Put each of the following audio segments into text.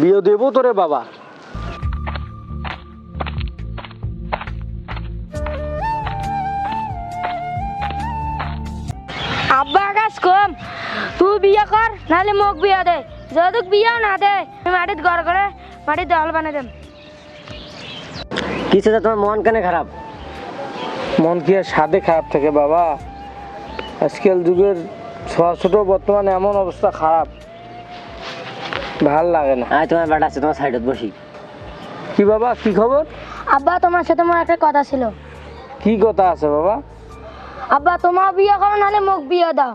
বিয়ে দেবো তোরে বাবা। আব্বা আকাশ কম তুই বিয়ে কর নাহলে মোক বিয়ে দে। যদি বিয়েও না দে মাটিত ঘর করে মাটির দেওয়াল বানিয়ে দেব কিছু তোমার মন কেন খারাপ? মন কি আর সাদে খারাপ থাকে বাবা? আজকাল যুগের ছোট বর্তমানে এমন অবস্থা খারাপ। ভালো লাগে না। আয় তোমার বেটা আছে তোমার সাইডত বসি। কি বাবা কি খবর? আব্বা তোমার সাথে আমার একটা কথা ছিল। কি কথা আছে বাবা? আব্বা তোমার বিয়ে করো নাহলে মোক বিয়ে দাও।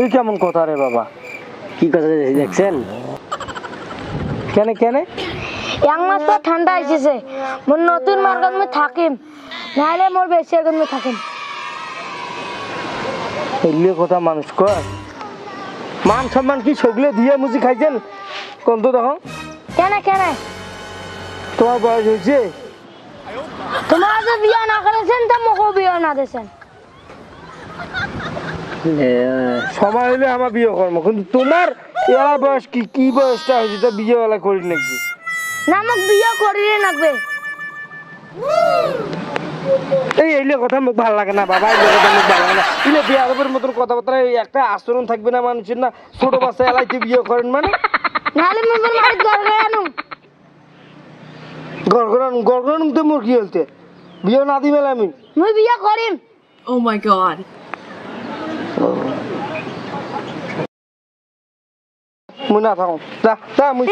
এই কেমন কথা রে বাবা? কি কথা দেখছেন? কেন কেন? এক মাস পর ঠান্ডা এসেছে। মোর নতুন মার্গত মই থাকিম। নাহলে মোর বেশি আগত মই থাকিম। এগুলো কথা মানুষ কর মান সম্মান কি সগলে দিয়ে মুজি খাইছেন? কোন তো দেখো। কেন কেন? তোমার বয়স হয়েছে? তোমার যে বিয়ে না করেছেন তা মোকও বিয়ে না দিয়েছেন। সময় হলে আমার বিয়ে করব কিন্তু তোমার এরা বয়স কি কি বয়সটা হয়েছে? তা বিয়ে বেলা করি নাকি? না মোক বিয়ে করিয়ে লাগবে। এই এইলে কথা মুখ ভালো লাগে না বাবা এইলে কথা মুখ ভালো লাগে না। ইলে বিয়ে আরবের মতন কথাবার্তা এই একটা আচরণ থাকবে না মানুষের না ছোট বাচ্চা এলাইতে বিয়ে করেন মানে। নালে মই মোর আনুম। গড়গড়ান গড়গড়ান তো মোর কি হলতে বিয়ে না দি মেলে আমি। মুই বিয়ে করিম। ও মাই god. মুই না থাকুন যা যা মুই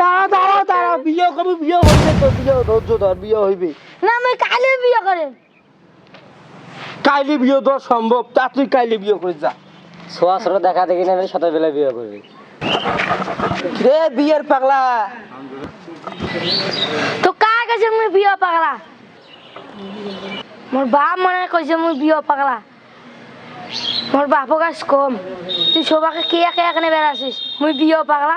দাঁড়া দাঁড়া দাঁড়া বিয়ে করবি বিয়ে হইবে তো বিয়ে ধৈর্য ধর বিয়ে হইবে না মই কালে বিয়ে করিম কাইলে বিয়ে দেওয়া সম্ভব। তা তুই কাইলে বিয়ে করে যা। ছোয়া ছোট দেখা দেখি না সাথে বেলা বিয়ে করবি। রে বিয়ের পাগলা। তো কার কাছে মুই বিয়া পাগলা? মোর বাপ মনে কইছে মুই বিয়া পাগলা। মোর বাপ কাজ কম। তুই সবাকে কে একে এখানে বেড়াছিস মুই বিয়া পাগলা।